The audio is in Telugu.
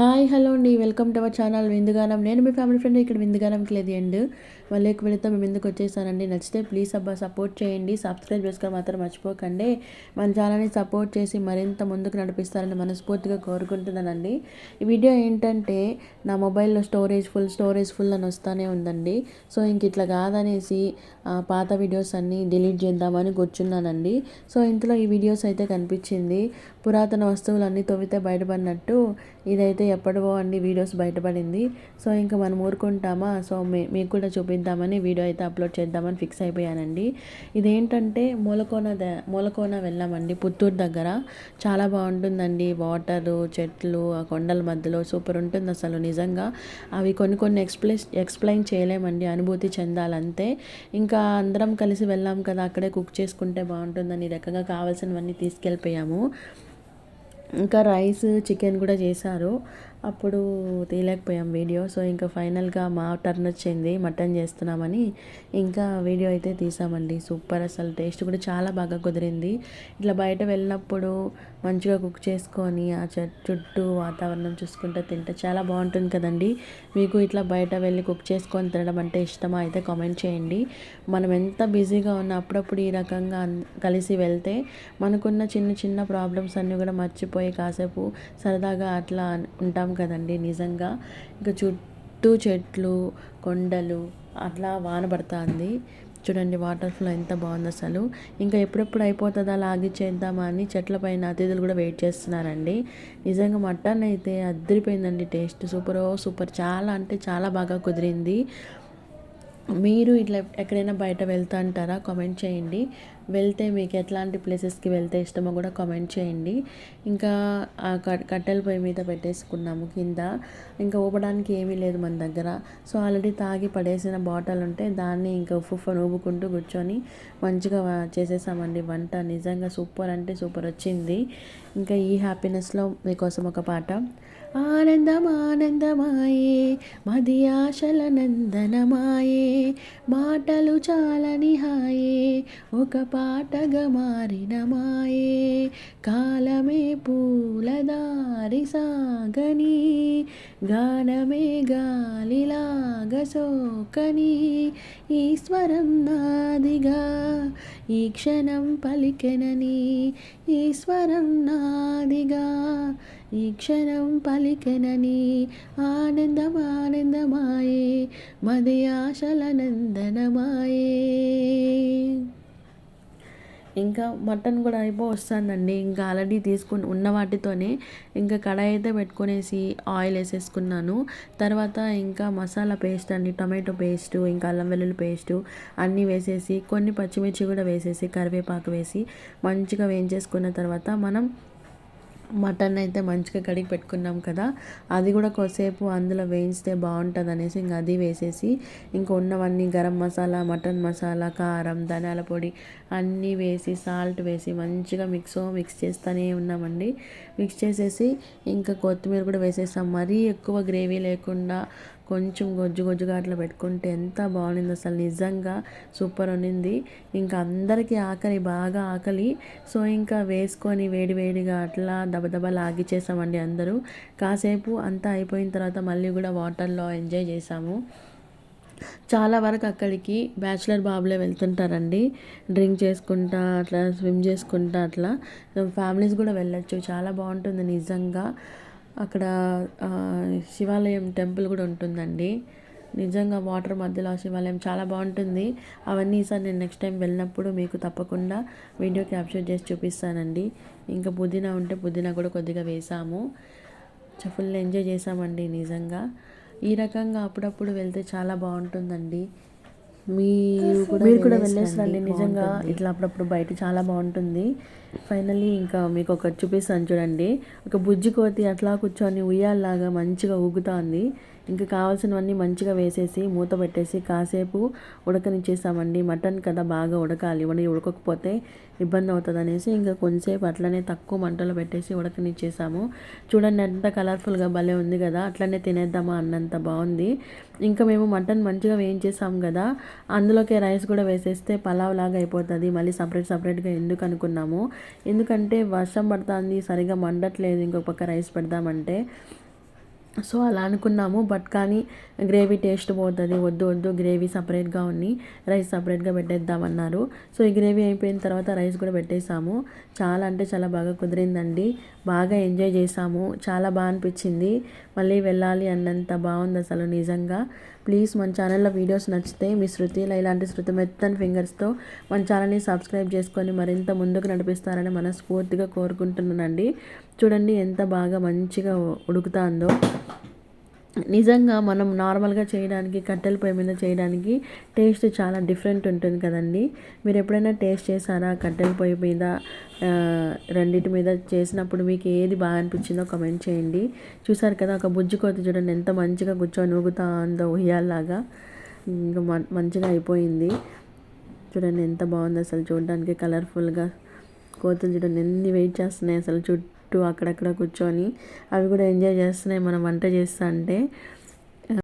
హాయ్ హలో అండి. Welcome to our channel Vindugaanam. నేను మీ ఫ్యామిలీ ఫ్రెండ్ ఇక్కడ విందుగానంకి లేదు అండ్ మళ్ళీ ఎక్కువ వెళితే మేము ఎందుకు వచ్చేసానండి? నచ్చితే ప్లీజ్ అబ్బా సపోర్ట్ చేయండి. సబ్స్క్రైబ్ చేసుకొని మాత్రం మర్చిపోకండి. మన ఛానల్ని సపోర్ట్ చేసి మరింత ముందుకు నడిపిస్తారని మనస్ఫూర్తిగా కోరుకుంటున్నానండి. ఈ వీడియో ఏంటంటే నా మొబైల్లో స్టోరేజ్ ఫుల్ స్టోరేజ్ ఫుల్ అని వస్తూనే ఉందండి. సో ఇంక ఇట్లా కాదనేసి పాత వీడియోస్ అన్నీ డిలీట్ చేద్దామని కూర్చున్నానండి. సో ఇంట్లో ఈ వీడియోస్ అయితే కనిపించింది. పురాతన వస్తువులన్నీ తవ్వితే బయటపడినట్టు ఇదైతే ఎప్పటివో అండి వీడియోస్ బయటపడింది. సో ఇంకా మనం ఊరుకుంటామా? సో మీకు కూడా చూపిద్దామని వీడియో అయితే అప్లోడ్ చేద్దామని ఫిక్స్ అయిపోయానండి. ఇదేంటంటే మూలకోన ద మూలకోన వెళ్ళామండి పుత్తూరు దగ్గర. చాలా బాగుంటుందండి. వాటరు చెట్లు ఆ కొండల మధ్యలో సూపర్ ఉంటుంది అసలు నిజంగా. అవి కొన్ని కొన్ని ఎక్స్ప్లెయిన్ ఎక్స్ప్లెయిన్ చేయలేమండి. అనుభూతి చెందాలంతే. ఇంకా అందరం కలిసి వెళ్ళాం కదా అక్కడే కుక్ చేసుకుంటే బాగుంటుందని రకంగా కావాల్సినవన్నీ తీసుకెళ్ళిపోయాము. ఇంకా రైస్ చికెన్ కూడా చేశారు. అప్పుడు తీయలేకపోయాం వీడియో. సో ఇంకా ఫైనల్గా మా టర్న్ వచ్చింది మటన్ చేస్తున్నామని. ఇంకా వీడియో అయితే తీసామండి. సూపర్ అసలు. టేస్ట్ కూడా చాలా బాగా కుదిరింది. ఇట్లా బయట వెళ్ళినప్పుడు మంచిగా కుక్ చేసుకొని ఆ చుట్టూ వాతావరణం చూసుకుంటే తింటే చాలా బాగుంటుంది కదండి. మీకు ఇట్లా బయట వెళ్ళి కుక్ చేసుకొని తినడం అంటే ఇష్టమా అయితే కామెంట్ చేయండి. మనం ఎంత బిజీగా ఉన్నా అప్పుడప్పుడు ఈ రకంగా కలిసి వెళ్తే మనకున్న చిన్న చిన్న ప్రాబ్లమ్స్ అన్నీ కూడా మర్చిపోయి కాసేపు సరదాగా అట్లా ఉంటాం కదండి నిజంగా. ఇంకా చుట్టూ చెట్లు కొండలు అట్లా వాన పడుతుంది. చూడండి వాటర్ ఫ్లో ఎంత బాగుంది అసలు. ఇంకా ఎప్పుడెప్పుడు అయిపోతుందా లాగిచ్చేద్దామా అని చెట్ల పైన అతిథులు కూడా వెయిట్ చేస్తున్నారండి. నిజంగా మటన్ అయితే అద్దరిపోయిందండి టేస్ట్. Super super. చాలా అంటే చాలా బాగా కుదిరింది. మీరు ఇట్లా ఎక్కడైనా బయట వెళ్తా అంటారా? కామెంట్ చేయండి. వెళ్తే మీకు ఎట్లాంటి ప్లేసెస్కి వెళ్తే ఇష్టమో కూడా కామెంట్ చేయండి. ఇంకా కట్టెల పొయ్యి మీద పెట్టేసుకున్నాము కింద. ఇంకా ఊపడానికి ఏమీ లేదు మన దగ్గర. సో ఆల్రెడీ తాగి పడేసిన బాటిల్ ఉంటే దాన్ని ఇంకా ఉఫ్ఫ ఊపుకుంటూ కూర్చొని మంచిగా చేసేసామండి వంట. నిజంగా సూపర్ అంటే సూపర్ వచ్చింది. ఇంకా ఈ హ్యాపీనెస్లో మీకోసం ఒక పాట. ఆనందమానందమాయే మది ఆశల నందనమాయే మాటలు చాలని హాయే ఒక పాటగా మారిన మాయే కాలమే పూలదారి సాగని గానమే గాలిలాగ సోకని ఈశ్వరం నాదిగా ఈ క్షణం పలికెనని ఈశ్వరం నాదిగా ఈ క్షణం పలికెనని ఆనందం ఆనందమాయే మది ఆశల నందనమాయే ఇంకా మటన్ కూడా అయిపో వస్తుందండి ఇంకా ఆల్రెడీ తీసుకుని ఉన్న వాటితోనే ఇంకా కడాయి అయితే పెట్టుకునేసి ఆయిల్ వేసేసుకున్నాను. తర్వాత ఇంకా మసాలా పేస్ట్ అండి టొమాటో పేస్ట్ ఇంకా అల్లం వెల్లుల్లి పేస్టు అన్నీ వేసేసి కొన్ని పచ్చిమిర్చి కూడా వేసేసి కరివేపాకు వేసి మంచిగా వేయించేసుకున్న తర్వాత మనం మటన్ అయితే మంచిగా కడిగి పెట్టుకున్నాం కదా. అది కూడా కొద్దిసేపు అందులో వేయిస్తే బాగుంటుంది అనేసి ఇంకా అది వేసేసి ఇంకా ఉన్నవన్నీ గరం మసాలా మటన్ మసాలా కారం ధనియాల పొడి అన్నీ వేసి సాల్ట్ వేసి మంచిగా మిక్స్ మిక్స్ చేస్తూనే ఉన్నామండి. మిక్స్ చేసేసి ఇంకా కొత్తిమీర కూడా వేసేసాం మరీ ఎక్కువ గ్రేవీ లేకుండా కొంచెం గొజ్జు గొజ్జుగా అట్లా పెట్టుకుంటే ఎంత బాగుంది అసలు. నిజంగా సూపర్ ఉన్నింది ఇంకా అందరికీ ఆకలి బాగా ఆకలి. సో ఇంకా వేసుకొని వేడి వేడిగా అట్లా దబదబా లాగిచ్చేసామండి అందరూ. కాసేపు అంతా అయిపోయిన తర్వాత మళ్ళీ కూడా వాటర్లో ఎంజాయ్ చేసాము. చాలా వరకు అక్కడికి బ్యాచిలర్ బాబులే వెళ్తుంటారండి. డ్రింక్ చేసుకుంటా అట్లా స్విమ్ చేసుకుంటా అట్లా. ఫ్యామిలీస్ కూడా వెళ్ళొచ్చు. చాలా బాగుంటుంది నిజంగా. అక్కడ శివాలయం టెంపుల్ కూడా ఉంటుందండి. నిజంగా వాటర్ మధ్యలో శివాలయం చాలా బాగుంటుంది. అవన్నీ ఈసారి నేను నెక్స్ట్ టైం వెళ్ళినప్పుడు మీకు తప్పకుండా వీడియో క్యాప్చర్ చేసి చూపిస్తానండి. ఇంకా పుదీనా ఉంటే పుదీనా కూడా కొద్దిగా వేసాము. ఫుల్ ఎంజాయ్ చేసామండి నిజంగా. ఈ రకంగా అప్పుడప్పుడు వెళ్తే చాలా బాగుంటుందండి. మీరు కూడా వెళ్ళేసండి నిజంగా ఇట్లా అప్పుడప్పుడు బయట చాలా బాగుంటుంది. ఫైనల్లీ ఇంకా మీకు ఒకటి చూపిస్తాను చూడండి. ఒక బుజ్జి కోతి అట్లా కూర్చొని ఉయ్యాల్లాగా మంచిగా ఊగుతుంది. ఇంకా కావాల్సినవన్నీ మంచిగా వేసేసి మూత పెట్టేసి కాసేపు ఉడకనిచ్చేసామండి మటన్ కదా బాగా ఉడకాలి. ఉడక ఉడకకపోతే ఇబ్బంది అవుతుంది అనేసి ఇంకా కొంచెంసేపు అట్లనే తక్కువ మంటలో పెట్టేసి ఉడకనిచ్చేసాము. చూడండి ఎంత కలర్ఫుల్గా భలే ఉంది కదా. అట్లనే తినేద్దామా అన్నంత బాగుంది. ఇంకా మేము మటన్ మంచిగా వేయించేసాం కదా. అందులోకి రైస్ కూడా వేసేస్తే పలావ్ లాగా అయిపోతుంది. మళ్ళీ సపరేట్ సపరేట్గా ఎందుకు అనుకున్నాము. ఎందుకంటే వర్షం పడుతుంది సరిగా మండట్లేదు. ఇంకొక పక్క రైస్ పెడదామంటే సో అలా అనుకున్నాము. బట్ కానీ గ్రేవీ టేస్ట్ పోతుంది. వద్దు వద్దు గ్రేవీ సపరేట్గా ఉన్ని రైస్ సపరేట్గా పెట్టేద్దామన్నారు. సో ఈ గ్రేవీ అయిపోయిన తర్వాత రైస్ కూడా పెట్టేసాము చాలా అంటే చాలా బాగా కుదిరిందండి. బాగా ఎంజాయ్ చేసాము చాలా బాగా అనిపించింది. మళ్ళీ వెళ్ళాలి అన్నంత బాగుంది అసలు నిజంగా. ప్లీజ్ మన ఛానల్లో వీడియోస్ నచ్చితే మీ శృతిలో ఇలాంటి శృతి మెత్తని ఫింగర్స్తో మన ఛానల్ని సబ్స్క్రైబ్ చేసుకొని మరింత ముందుకు నడిపిస్తారని మనస్ఫూర్తిగా కోరుకుంటున్నానండి. చూడండి ఎంత బాగా మంచిగా ఉడుకుతుందో. నిజంగా మనం నార్మల్గా చేయడానికి కట్టెల పొయ్యి మీద చేయడానికి టేస్ట్ చాలా డిఫరెంట్ ఉంటుంది కదండి. మీరు ఎప్పుడైనా టేస్ట్ చేశారా కట్టెల పొయ్యి మీద రెండింటి మీద చేసినప్పుడు మీకు ఏది బాగా అనిపించిందో కమెంట్ చేయండి. చూసారు కదా ఒక బుజ్జి కోత చూడండి ఎంత మంచిగా కూర్చొని ఊగుతా ఉందో ఉయ్యాలాగా ఇంకా మంచిగా అయిపోయింది. చూడండి ఎంత బాగుంది అసలు చూడడానికి కలర్ఫుల్గా కోతులు చూడండి ఎన్ని వెయిట్ చేస్తున్నాయి అసలు చూ చుట్టూ అక్కడక్కడ కూర్చొని అవి కూడా ఎంజాయ్ చేస్తున్నాయి. మనం వంట చేస్తా అంటే